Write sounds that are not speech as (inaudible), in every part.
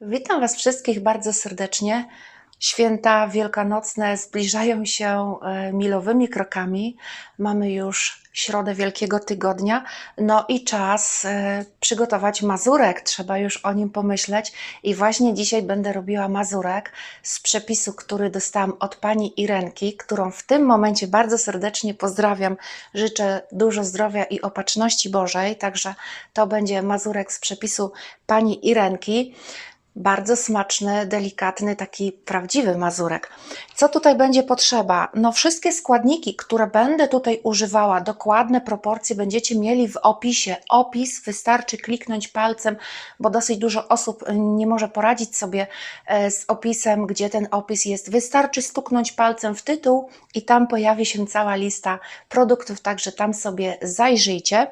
Witam Was wszystkich bardzo serdecznie. Święta wielkanocne zbliżają się e, milowymi krokami. Mamy już środę Wielkiego Tygodnia, no i czas e, przygotować mazurek. Trzeba już o nim pomyśleć. I właśnie dzisiaj będę robiła mazurek z przepisu, który dostałam od pani Irenki, którą w tym momencie bardzo serdecznie pozdrawiam. Życzę dużo zdrowia i opatrzności Bożej. Także to będzie mazurek z przepisu pani Irenki. Bardzo smaczny, delikatny, taki prawdziwy mazurek. Co tutaj będzie potrzeba? No, wszystkie składniki, które będę tutaj używała, dokładne proporcje będziecie mieli w opisie. Opis wystarczy kliknąć palcem, bo dosyć dużo osób nie może poradzić sobie e, z opisem, gdzie ten opis jest. Wystarczy stuknąć palcem w tytuł i tam pojawi się cała lista produktów, także tam sobie zajrzyjcie.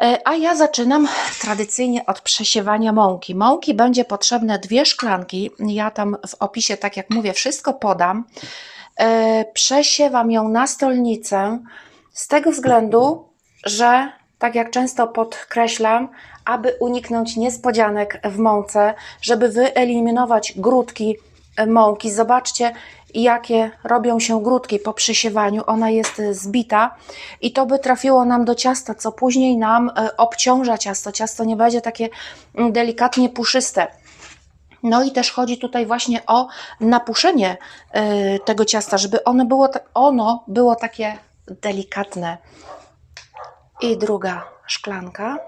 E, A ja zaczynam tradycyjnie od przesiewania mąki. Mąki będzie potrzebne dwie szklanki. Ja tam w opisie, tak jak mówię, wszystko podam. E, Przesiewam ją na stolnicę z tego względu, że tak jak często podkreślam, aby uniknąć niespodzianek w mące, żeby wyeliminować grudki mąki. Zobaczcie, jakie robią się grudki po przesiewaniu. Ona jest e, zbita i to by trafiło nam do ciasta, co później nam e, obciąża ciasto. Ciasto nie będzie takie mm, delikatnie puszyste. No i też chodzi tutaj właśnie o napuszenie e, tego ciasta, żeby ono było, ono było takie delikatne. I druga szklanka.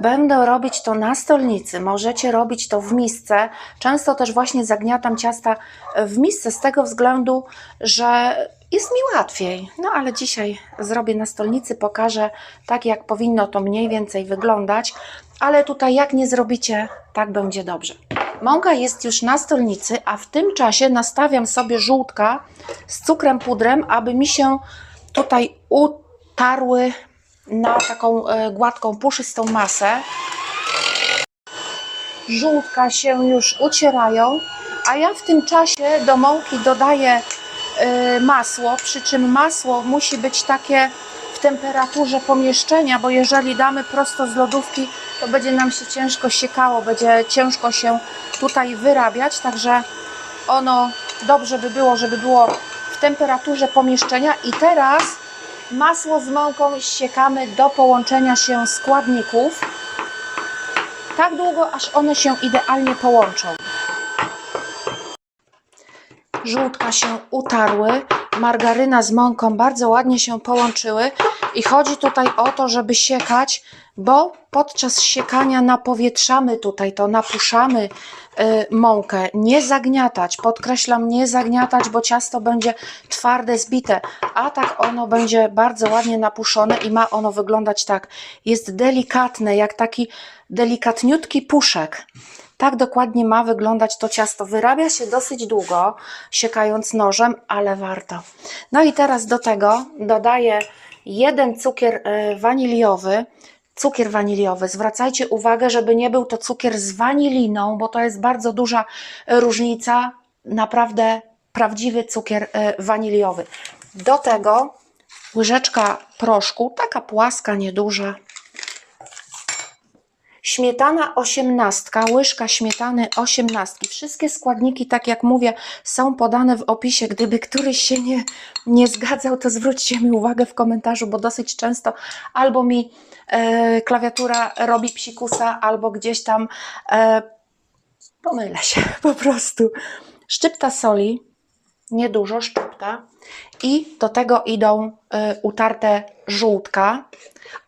Będę robić to na stolnicy, możecie robić to w misce. Często też właśnie zagniatam ciasta w misce z tego względu, że jest mi łatwiej. No ale dzisiaj zrobię na stolnicy, pokażę tak jak powinno to mniej więcej wyglądać, ale tutaj jak nie zrobicie, tak będzie dobrze. Mąka jest już na stolnicy, a w tym czasie nastawiam sobie żółtka z cukrem pudrem, aby mi się tutaj utarły na taką e, gładką, puszystą masę. Żółtka się już ucierają, a ja w tym czasie do mąki dodaję e, masło, przy czym masło musi być takie w temperaturze pomieszczenia, bo jeżeli damy prosto z lodówki, to będzie nam się ciężko siekało, będzie ciężko się tutaj wyrabiać, także ono dobrze by było, żeby było w temperaturze pomieszczenia i teraz masło z mąką ściekamy do połączenia się składników tak długo, aż one się idealnie połączą. Żółtka się utarły, margaryna z mąką bardzo ładnie się połączyły i chodzi tutaj o to, żeby siekać, bo podczas siekania napowietrzamy tutaj to, napuszamy y, mąkę, nie zagniatać, podkreślam, nie zagniatać, bo ciasto będzie twarde, zbite, a tak ono będzie bardzo ładnie napuszone i ma ono wyglądać tak. Jest delikatne, jak taki delikatniutki puszek. Tak dokładnie ma wyglądać to ciasto. Wyrabia się dosyć długo, siekając nożem, ale warto. No i teraz do tego dodaję jeden cukier e, waniliowy. Cukier waniliowy. Zwracajcie uwagę, żeby nie był to cukier z waniliną, bo to jest bardzo duża e, różnica. Naprawdę prawdziwy cukier e, waniliowy. Do tego łyżeczka proszku, taka płaska, nieduża. Śmietana osiemnastka, łyżka śmietany osiemnastki. Wszystkie składniki, tak jak mówię, są podane w opisie. Gdyby któryś się nie, nie zgadzał, to zwróćcie mi uwagę w komentarzu, bo dosyć często albo mi e, klawiatura robi psikusa, albo gdzieś tam e, pomylę się po prostu. Szczypta soli, niedużo szczypta i do tego idą e, utarte żółtka.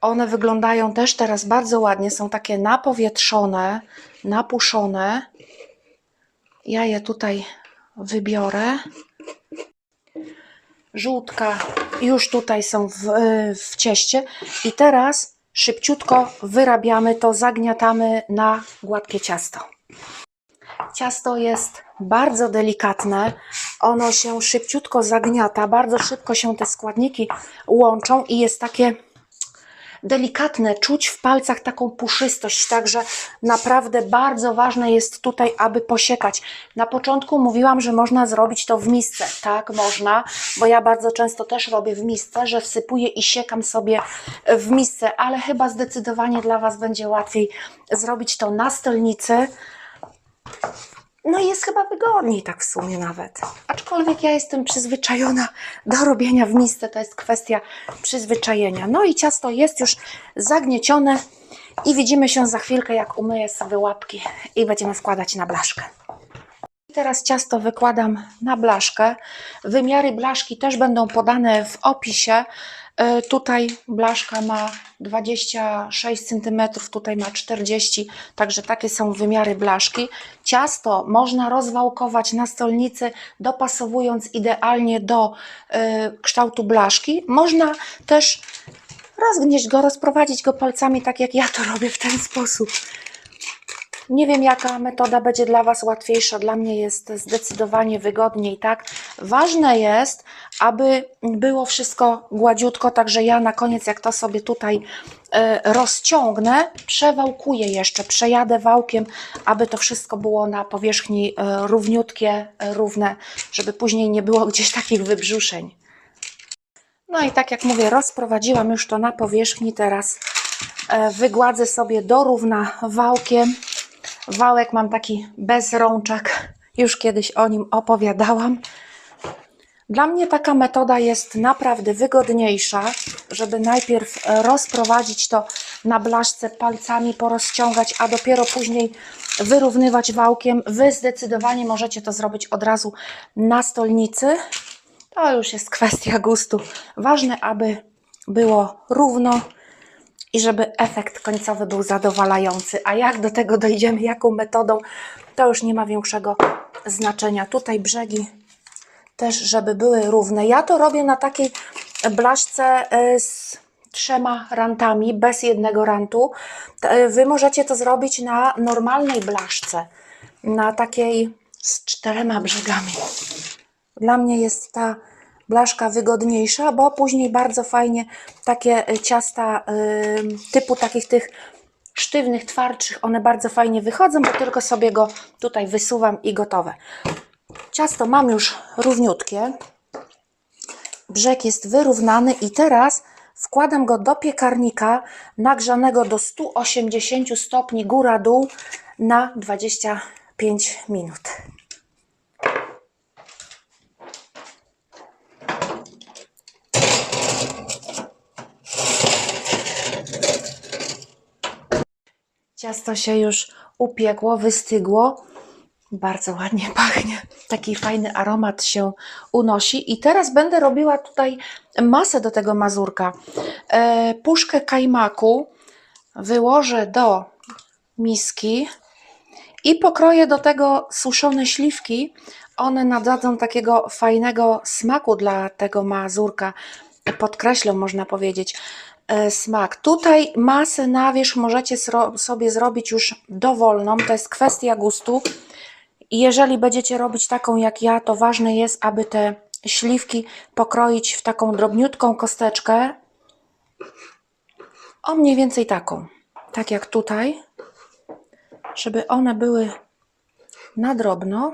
One wyglądają też teraz bardzo ładnie, są takie napowietrzone, napuszone. Ja je tutaj wybiorę. Żółtka już tutaj są w, w cieście i teraz szybciutko wyrabiamy to, zagniatamy na gładkie ciasto. Ciasto jest bardzo delikatne, ono się szybciutko zagniata, bardzo szybko się te składniki łączą i jest takie delikatne, czuć w palcach taką puszystość, także naprawdę bardzo ważne jest tutaj, aby posiekać. Na początku mówiłam, że można zrobić to w misce. Tak, można, bo ja bardzo często też robię w misce, że wsypuję i siekam sobie w misce, ale chyba zdecydowanie dla Was będzie łatwiej zrobić to na stolnicy. No jest chyba wygodniej tak w sumie nawet. Aczkolwiek ja jestem przyzwyczajona do robienia w misce, to jest kwestia przyzwyczajenia. No i ciasto jest już zagniecione i widzimy się za chwilkę, jak umyję sobie łapki i będziemy wkładać na blaszkę. Teraz ciasto wykładam na blaszkę. Wymiary blaszki też będą podane w opisie. E, Tutaj blaszka ma 26 cm, tutaj ma 40, także takie są wymiary blaszki. Ciasto można rozwałkować na stolnicy, dopasowując idealnie do e, kształtu blaszki. Można też rozgnieść go, rozprowadzić go palcami, tak jak ja to robię w ten sposób. Nie wiem, jaka metoda będzie dla Was łatwiejsza. Dla mnie jest zdecydowanie wygodniej, tak? Ważne jest, aby było wszystko gładziutko, także ja na koniec, jak to sobie tutaj e, rozciągnę, przewałkuję jeszcze, przejadę wałkiem, aby to wszystko było na powierzchni e, równiutkie, e, równe, żeby później nie było gdzieś takich wybrzuszeń. No i tak jak mówię, rozprowadziłam już to na powierzchni, teraz wygładzę sobie do równa wałkiem. Wałek mam taki bez rączek, już kiedyś o nim opowiadałam. Dla mnie taka metoda jest naprawdę wygodniejsza, żeby najpierw rozprowadzić to na blaszce palcami, porozciągać, a dopiero później wyrównywać wałkiem. Wy zdecydowanie możecie to zrobić od razu na stolnicy. To już jest kwestia gustu. Ważne, aby było równo i żeby efekt końcowy był zadowalający. A jak do tego dojdziemy, jaką metodą, to już nie ma większego znaczenia. Tutaj brzegi też, żeby były równe. Ja to robię na takiej blaszce y, z trzema rantami, bez jednego rantu. Y, Wy możecie to zrobić na normalnej blaszce, na takiej z czterema brzegami. Dla mnie jest ta blaszka wygodniejsza, bo później bardzo fajnie takie y, ciasta y, typu takich tych sztywnych, twardszych, one bardzo fajnie wychodzą, bo tylko sobie go tutaj wysuwam i gotowe. Ciasto mam już równiutkie. Brzeg jest wyrównany i teraz wkładam go do piekarnika nagrzanego do 180 stopni góra-dół na 25 minut. Ciasto się już upiekło, wystygło. Bardzo ładnie (laughs) pachnie. Taki fajny aromat się unosi. I teraz będę robiła tutaj masę do tego mazurka. E, puszkę kajmaku wyłożę do miski i pokroję do tego suszone śliwki. One nadadzą takiego fajnego smaku dla tego mazurka. Podkreślą, można powiedzieć, smak. Tutaj masę na wierzch możecie sobie zrobić już dowolną. To jest kwestia gustu. Jeżeli będziecie robić taką jak ja, to ważne jest, aby te śliwki pokroić w taką drobniutką kosteczkę. O mniej więcej taką. Tak jak tutaj. Żeby one były na drobno.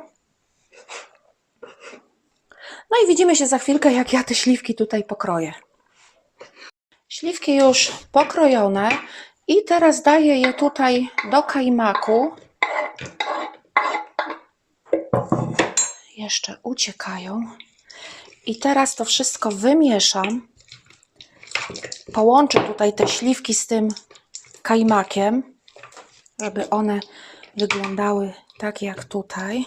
No i widzimy się za chwilkę, jak ja te śliwki tutaj pokroję. Śliwki już pokrojone i teraz daję je tutaj do kajmaku. Jeszcze uciekają. I teraz to wszystko wymieszam. Połączę tutaj te śliwki z tym kajmakiem, żeby one wyglądały tak jak tutaj.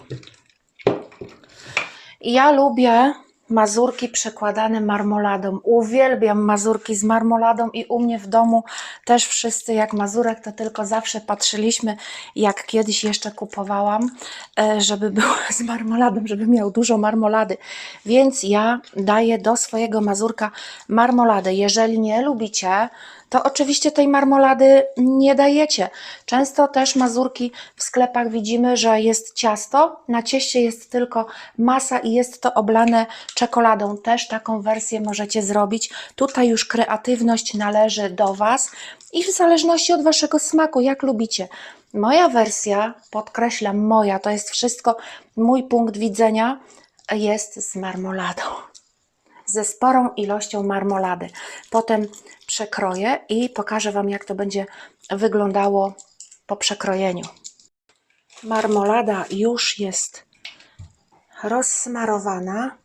I Ja lubię mazurki przekładane marmoladą. Uwielbiam mazurki z marmoladą i u mnie w domu też wszyscy jak mazurek to tylko zawsze patrzyliśmy, jak kiedyś jeszcze kupowałam, e, żeby był (laughs) z marmoladą, żeby miał dużo marmolady. Więc ja daję do swojego mazurka marmoladę. Jeżeli nie lubicie to oczywiście tej marmolady nie dajecie. Często też mazurki w sklepach widzimy, że jest ciasto, na cieście jest tylko masa i jest to oblane czekoladą. Też taką wersję możecie zrobić. Tutaj już kreatywność należy do Was i w zależności od Waszego smaku, jak lubicie. Moja wersja, podkreślam moja, to jest wszystko mój punkt widzenia, jest z marmoladą ze sporą ilością marmolady. Potem przekroję i pokażę Wam, jak to będzie wyglądało po przekrojeniu. Marmolada już jest rozsmarowana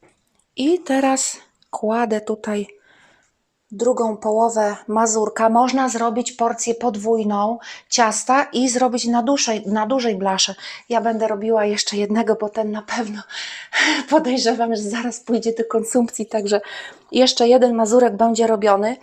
i teraz kładę tutaj drugą połowę mazurka. Można zrobić porcję podwójną ciasta i zrobić na dużej, na dużej blasze. Ja będę robiła jeszcze jednego, bo ten na pewno (laughs) podejrzewam, że zaraz pójdzie do konsumpcji, także jeszcze jeden mazurek będzie robiony.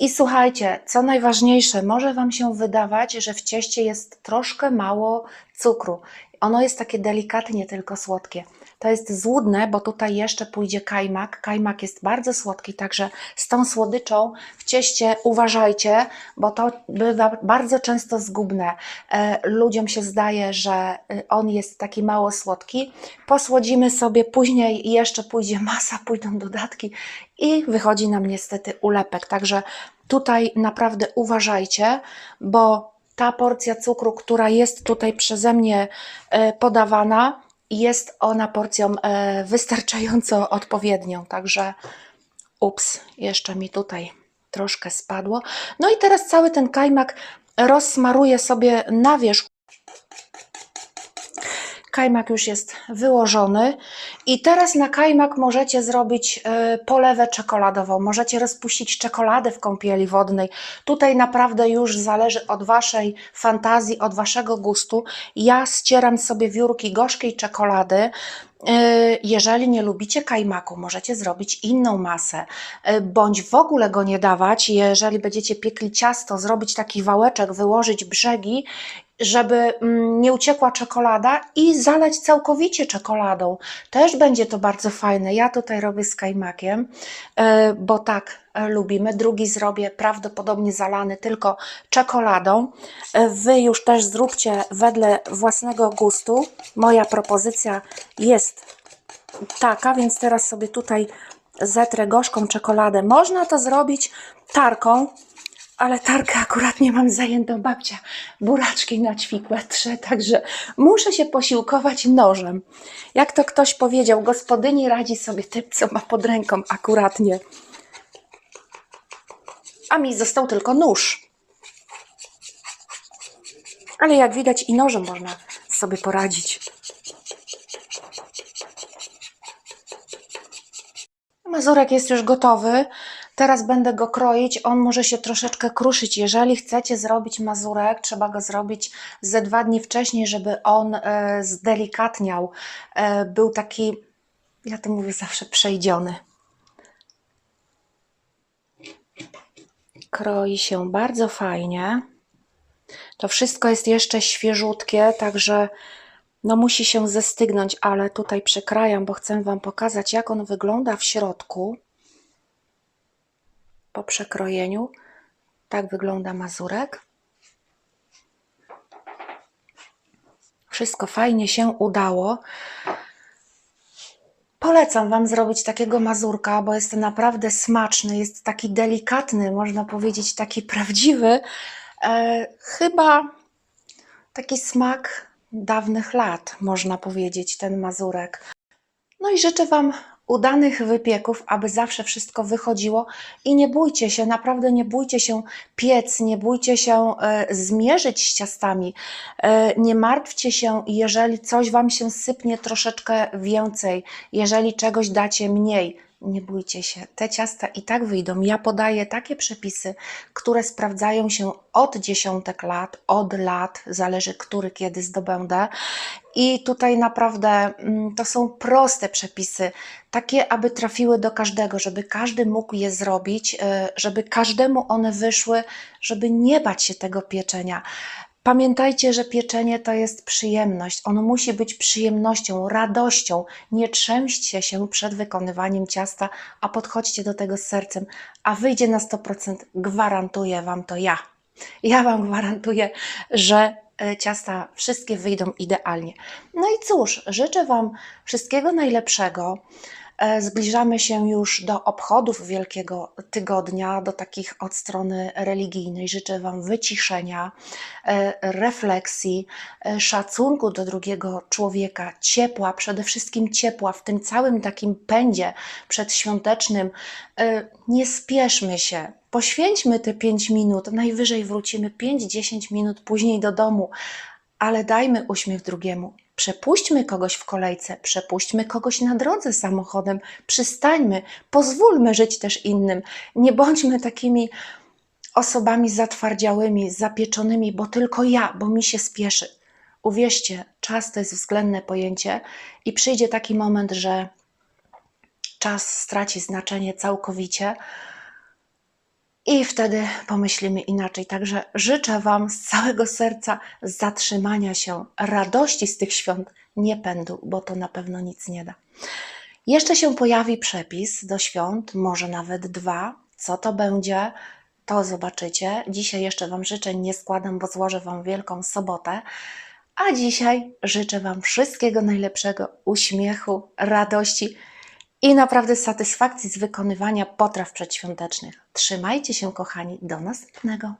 I słuchajcie, co najważniejsze, może Wam się wydawać, że w cieście jest troszkę mało cukru. Ono jest takie delikatnie tylko słodkie. To jest złudne, bo tutaj jeszcze pójdzie kajmak. Kajmak jest bardzo słodki, także z tą słodyczą w cieście uważajcie, bo to bywa bardzo często zgubne. E, ludziom się zdaje, że y, on jest taki mało słodki. Posłodzimy sobie, później jeszcze pójdzie masa, (laughs) pójdą dodatki i wychodzi nam niestety ulepek. Także tutaj naprawdę uważajcie, bo ta porcja cukru, która jest tutaj przeze mnie e, podawana, jest ona porcją e, wystarczająco odpowiednią. Także ups, jeszcze mi tutaj troszkę spadło. No i teraz cały ten kajmak rozsmaruję sobie na wierzch. Kajmak już jest wyłożony i teraz na kajmak możecie zrobić e, polewę czekoladową. Możecie rozpuścić czekoladę w kąpieli wodnej. Tutaj naprawdę już zależy od Waszej fantazji, od Waszego gustu. Ja ścieram sobie wiórki gorzkiej czekolady. E, Jeżeli nie lubicie kajmaku, możecie zrobić inną masę, e, bądź w ogóle go nie dawać. Jeżeli będziecie piekli ciasto, zrobić taki wałeczek, wyłożyć brzegi żeby mm, nie uciekła czekolada i zalać całkowicie czekoladą. Też będzie to bardzo fajne. Ja tutaj robię z kajmakiem, e, bo tak e, lubimy. Drugi zrobię prawdopodobnie zalany tylko czekoladą. E, Wy już też zróbcie wedle własnego gustu. Moja propozycja jest taka, więc teraz sobie tutaj zetrę gorzką czekoladę. Można to zrobić tarką, ale tarkę akurat nie mam zajętą babcia. Buraczki na ćwikłę trze, także muszę się posiłkować nożem. Jak to ktoś powiedział, gospodyni radzi sobie tym, co ma pod ręką akuratnie. A mi został tylko nóż. Ale jak widać i nożem można sobie poradzić. Mazurek jest już gotowy. Teraz będę go kroić. On może się troszeczkę kruszyć. Jeżeli chcecie zrobić mazurek, trzeba go zrobić ze dwa dni wcześniej, żeby on e, zdelikatniał. E, był taki, ja to mówię zawsze, przejdziony. Kroi się bardzo fajnie. To wszystko jest jeszcze świeżutkie, także no musi się zestygnąć, ale tutaj przykrajam, bo chcę Wam pokazać, jak on wygląda w środku po przekrojeniu. Tak wygląda mazurek. Wszystko fajnie się udało. Polecam Wam zrobić takiego mazurka, bo jest naprawdę smaczny, jest taki delikatny, można powiedzieć, taki prawdziwy. E, chyba taki smak dawnych lat, można powiedzieć, ten mazurek. No i życzę Wam udanych wypieków, aby zawsze wszystko wychodziło i nie bójcie się, naprawdę nie bójcie się piec, nie bójcie się e, zmierzyć z ciastami, e, nie martwcie się, jeżeli coś Wam się sypnie troszeczkę więcej, jeżeli czegoś dacie mniej. Nie bójcie się, te ciasta i tak wyjdą. Ja podaję takie przepisy, które sprawdzają się od dziesiątek lat, od lat, zależy który kiedy zdobędę. I tutaj naprawdę mm, to są proste przepisy, takie, aby trafiły do każdego, żeby każdy mógł je zrobić, y, żeby każdemu one wyszły, żeby nie bać się tego pieczenia. Pamiętajcie, że pieczenie to jest przyjemność. Ono musi być przyjemnością, radością. Nie trzęście się przed wykonywaniem ciasta, a podchodźcie do tego z sercem, a wyjdzie na 100%. Gwarantuję Wam to ja. Ja Wam gwarantuję, że e, ciasta wszystkie wyjdą idealnie. No i cóż, życzę Wam wszystkiego najlepszego. E, Zbliżamy się już do obchodów Wielkiego Tygodnia, do takich od strony religijnej. Życzę Wam wyciszenia, e, refleksji, e, szacunku do drugiego człowieka, ciepła, przede wszystkim ciepła w tym całym takim pędzie przedświątecznym. Nie spieszmy się, poświęćmy te 5 minut, najwyżej wrócimy 5-10 minut później do domu, ale dajmy uśmiech drugiemu. Przepuśćmy kogoś w kolejce, przepuśćmy kogoś na drodze samochodem, przystańmy, pozwólmy żyć też innym. Nie bądźmy takimi osobami zatwardziałymi, zapieczonymi, bo tylko ja, bo mi się spieszy. Uwierzcie, czas to jest względne pojęcie i przyjdzie taki moment, że czas straci znaczenie całkowicie. I wtedy pomyślimy inaczej. Także życzę Wam z całego serca zatrzymania się, radości z tych świąt, nie pędu, bo to na pewno nic nie da. Jeszcze się pojawi przepis do świąt, może nawet dwa. Co to będzie, to zobaczycie. Dzisiaj jeszcze Wam życzeń nie składam, bo złożę Wam Wielką Sobotę. A dzisiaj życzę Wam wszystkiego najlepszego, uśmiechu, radości i naprawdę satysfakcji z wykonywania potraw przedświątecznych. Trzymajcie się, kochani, do następnego.